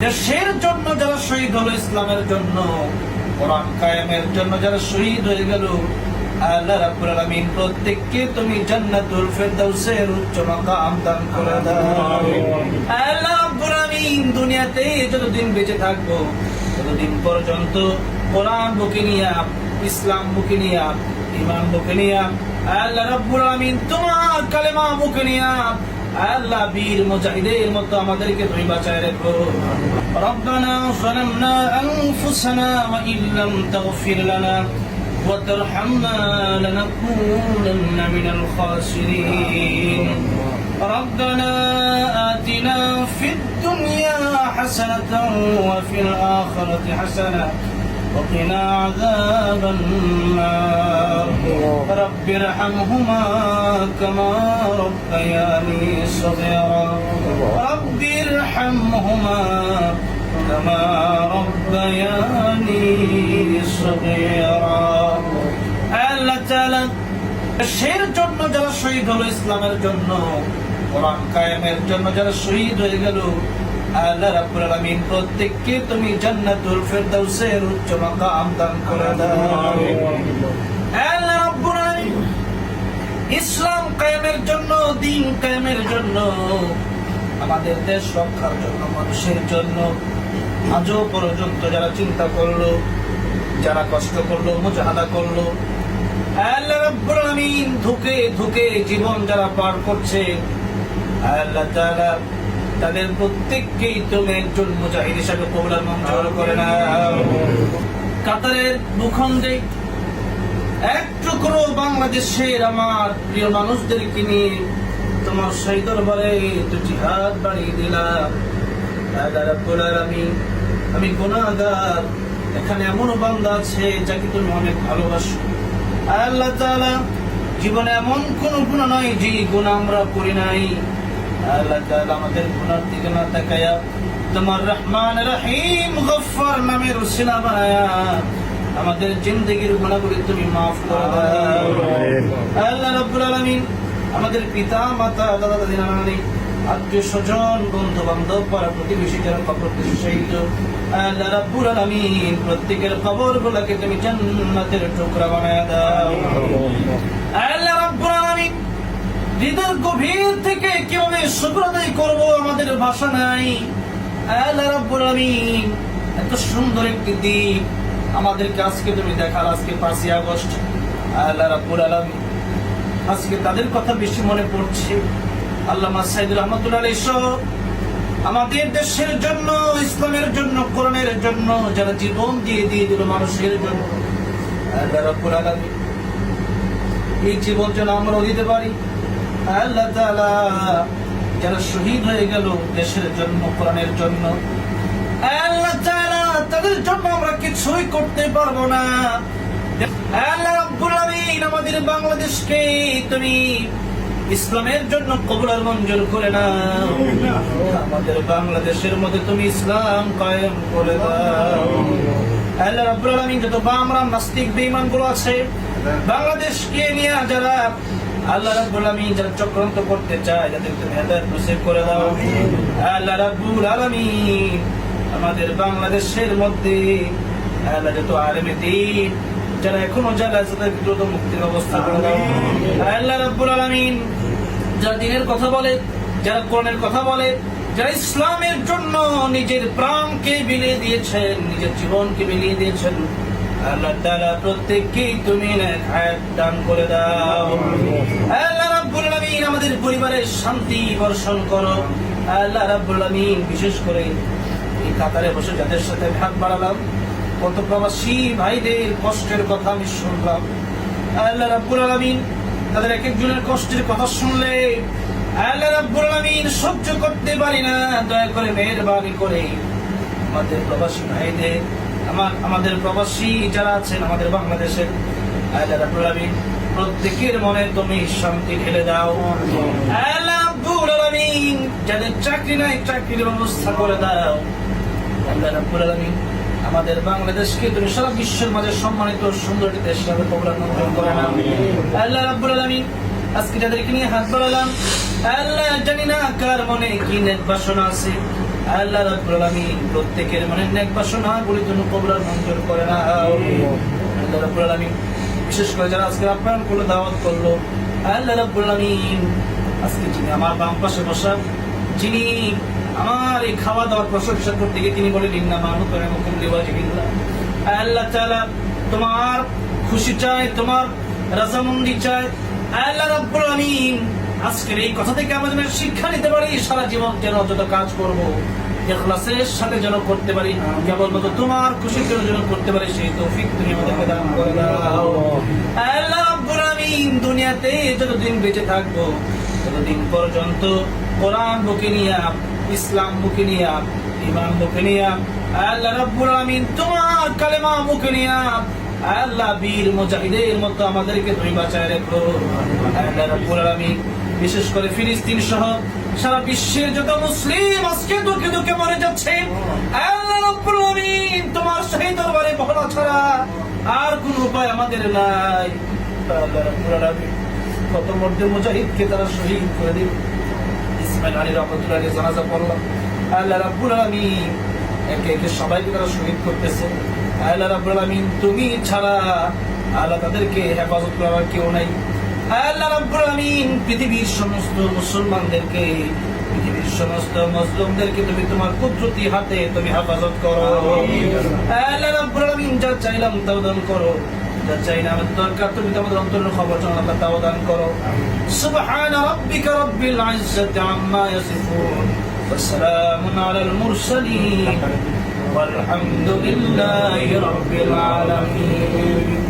দেশের জন্য যারা শহীদ হলো ইসলামের জন্য কোরআন কায়েমের জন্য যারা শহীদ হয়ে গেল আল্লাহ রাব্বুল আলামিন প্রত্যেককে তুমি জান্নাতুল ফেরদাউসের উচ্চ মাকাম দান করে দাও। আল্লাহ রাব্বুল আলামিন দুনিয়াতে যতদিন বেঁচে থাকব ততদিন পর্যন্ত কোরআন বুকে নিয়া ইসলাম বুকে নিয়া ইমান বুকে নিয়া আল্লাহ রাব্বুল আলামিন তোমার কালেমা বুকে নিয়া আল্লাহ বীর মুজাহিদের মতো আমাদেরকে তুমি বাঁচায় রেখো ربنا ظلمنا أنفسنا وإن لم تغفر لنا وترحمنا لنكونن من الخاسرين ربنا آتنا في الدنيا حسنة وفي الآخرة حسنة وقنا عذاب النار رب ارحمهما كما ربياني صغيرا رب ارحمهما كما ربياني صغيرا আল্লাহ তাআলা দেশের জন্য যারা শহীদ হলো ইসলামের জন্য কোরআন কায়েমের জন্য যারা শহীদ হয়ে গেল আল্লাহ রাব্বুল আলামিন প্রত্যেককে তুমি জান্নাতুল ফেরদাউসের উচ্চ মাকাম দান করে দাও আল্লাহ রাব্বুল আলামিন ইসলাম কায়েমের জন্য দিন কায়েমের জন্য আমাদের দেশ রক্ষার জন্য মানুষের জন্য। আজও পর্যন্ত যারা চিন্তা করল যারা কষ্ট করল মুজাহাদা করল আল্লাহ রাব্বুল আলামিন ধুকে ধুকে জীবন যারা পার করছে আল্লাহ তাআলা তাদের প্রত্যেককেই তুমি একজন মুজাহিদ হিসাবে কবুলার মঞ্জুর করে না কাতারের ভূখণ্ডে এক টুকরো বাংলাদেশের আমার প্রিয় মানুষদেরকে নিয়ে তোমার সেই দরবারে দুটি হাত বাড়িয়ে দিলাম। আলামিন, আমি গুনাহগার। এখানে এমনও বান্দা আছে যাকে তুমি অনেক ভালোবাসো। আল্লাহ তাআলা, জীবনে এমন কোন গুণা নাই যে গুণা আমরা করি নাই। আল্লাহ তাআলা আমাদের গুণার দিকে না তাকায়া তোমার রহমান রহিম গফফার নামের উসিলা বানায়া আমাদের জিন্দগির গুণাগুলি তুমি মাফ করে দাও। আল্লাহ রাব্বুল আলামিন আমাদের পিতা মাতা দাদা দাদি নানা আত্মীয় স্বজন বন্ধু বান্ধব পাড়া প্রতিবেশী যারা কবর দেশে শহীদ আল্লাহ রাব্বুল আলামিন প্রত্যেকের কবর গুলাকে তুমি জান্নাতের টুকরা বানায় দাও। আল্লাহ রাব্বুল আলামিন হৃদয়ের গভীর থেকে কীভাবে শুক্র আদায় করব আমাদের ভাষা নাই? আল্লাহ রাব্বুল আলামিন এত সুন্দর একটি দ্বীপ। আমাদেরকে আজকে তুমি দেখার আজকে পাঁচই আগস্ট, আল্লাহ রাব্বুল আলামিন আজকে তাদের কথা বেশি মনে পড়ছে। আল্লামা সাইদুর রহমতুল্লাহ সহ আমাদের দেশের জন্য, ইসলামের জন্য, কোরআনের জন্য, যারা জীবন দিয়ে দিয়ে দিল মানুষের জন্য, আল্লাহ রাব্বুল আলামিন এই জীবন যেন আমরা দিতে পারি। আল্লাহ তাআলা যারা শহীদ হয়ে গেল দেশের জন্য, কোরআনের জন্য জন্য আমরা কিছুই করতে পারব না। আমাদের বাংলাদেশকে তুমি ইসলামের জন্য কবুলার মঞ্জুর করে না আমাদের বাংলাদেশের মধ্যে তুমি ইসলাম কায়েম করে দাও। আল্লাহ আলামিন যত বামরা, নাস্তিক বেঈমানগুলো আছে, বাংলাদেশকে নিয়ে যারা আল্লাহ রাব্বুল আলামিন যারা চক্রান্ত করতে চায় যাদের তুমি হেদায়েত নসিব করে দাও। আল্লাহ রাব্বুল আলামিন আমাদের বাংলাদেশের মধ্যে। আল্লাহ যত আলেমে দিন যারা এখনও যারা আছে তাদের দ্রুত মুক্তির ব্যবস্থা করে দাও। আল্লাহ রাব্বুল আলামিন যারা দিনের কথা বলে যারা কোরআনের কথা বলে যারা ইসলামের জন্য নিজের প্রাণকে বিলিয়ে দিয়েছেন নিজের জীবনকে বিলিয়ে দিয়েছেন আল্লাহ তাআলা প্রত্যেককেই তুমি নেক হায়াত দান করে দাও। আল্লাহ রাব্বুল আলামিন আমাদের পরিবারের শান্তি বর্ষণ করো। আল্লাহ রাব্বুল আলামিন বিশেষ করে এই কাতারে বসে যাদের সাথে ভাগ বাড়ালাম কত প্রবাসী ভাইদের কষ্টের কথা আমি শুনলাম। আল্লাহ রাব্বুল আলামিন তাদের এক একজনের কষ্টের কথা শুনলে আল্লাহ রাব্বুল আলামিন সহ্য করতে পারি না দয়া করে মেহেরবানি করে। আমাদের প্রবাসী ভাইদের আমার আমাদের প্রবাসী যারা আছেন আমাদের বাংলাদেশের আল্লাহ রাব্বুল আলামিন প্রত্যেকের মনে তুমি শান্তি ঢেলে দাও। আল্লাহ রাব্বুল আলামিন যাদের চাকরি নাই চাকরির ব্যবস্থা করে দাও। আল্লাহ রাব্বুল আলামিন আমাদের বাংলাদেশকে তুমি সারা বিশ্বের মাঝে সম্মানিত সুন্দর একটি দেশ হিসাবে করে নাও আল্লাহ রাব্বুল আলামিন, আজকে যাদেরকে নিয়ে হাত বাড়ালাম, আল্লাহ জানি না কার মনে কি নেক বাসনা আছে। আল্লাহ রাব্বুল আলামিন প্রত্যেকের মনে নেক বাসনা গুলি তুমি কবুল আর মঞ্জুর করে না। আল্লাহ রাব্বুল আলামিন, বিশেষ করে যারা আজকে আপ্যায়ন করল দাওয়াত করল, আল্লাহ রাব্বুল আলামিন, আজকে যিনি আমার বাম পাশে বসা, যিনি আমার এই খাওয়া দাওয়ার প্রশংসা করতে গিয়ে তিনি বলেন ইন্না মানু মুকুম লিওয়াজিবিল্লাহ আল্লাহ তাআলা, তোমার খুশি চাই তোমার রাজামন্দি চাই আল্লাহ রাব্বুল আলামিন আজকের এই কথা থেকে আমরা যেন শিক্ষা নিতে পারি, সারা জীবন যেন যত কাজ করব, ইখলাসের সাথে যেন করতে পারি, কেবলমাত্র তোমার খুশির জন্য যেন করতে পারি, সেই তৌফিক তুমি আমাদেরকে দান করে দাও। আল্লাহ রাব্বুল আলামিন দুনিয়াতে যতদিন বেঁচে থাকব, ততদিন পর্যন্ত কোরআন বুকে নিয়ে ইসলাম বুকে নিয়ে ইমান মুখে নিয়ে আল্লাহ রাব্বুল আলামিন, তোমার কালেমা মুখে নিয়ে আল্লাহ বীর মুজাহিদের মতো আমাদেরকে তুমি বাঁচায় রেখো। আল্লাহ রাব্বুল আলামিন, বিশেষ করে ফিলিস্তিন সহ সারা বিশ্বের যত মুসলিম আজকে দুঃখে দুঃখে মরে যাচ্ছে। আল্লাহ রাব্বুল আলামিন, তোমার সেই দরবারে বহরা ছাড়া আর কোন উপায় আমাদের নাই। আল্লাহ রাব্বুল আলামিন, কত মধ্যে মুজাহিদকে তারা শহীদ করে দিন ইসমাইল আলী রহমতুল্লাহ জানাজা পড়লাম। আল্লাহ রাব্বুল আলামিন একে একে সবাইকে তারা শহীদ করতেছে। আল্লাহ রাব্বুল আলামিন তুমি ছাড়া আল্লাহ তাদেরকে হেফাজত করার কেউ নাই। আল্লাহ রাব্বুল আলামিন পৃথিবীর সমস্ত মুসলমানদেরকে পৃথিবীর সমস্ত মুসলিমদেরকে তুমি তোমার কুদরতি হাতে তুমি হেফাজত করো। আল্লাহ রাব্বুল আলামিন যা চাইলাম তাও দান করো। যা চাই না আমাদের দরকার তুমি তো আমাদের অন্তরের খবর জানো আল্লাহ তাও দান করো سبحان ربك رب العزة عما يصفون وسلام على المرسلين والحمد لله رب العالمين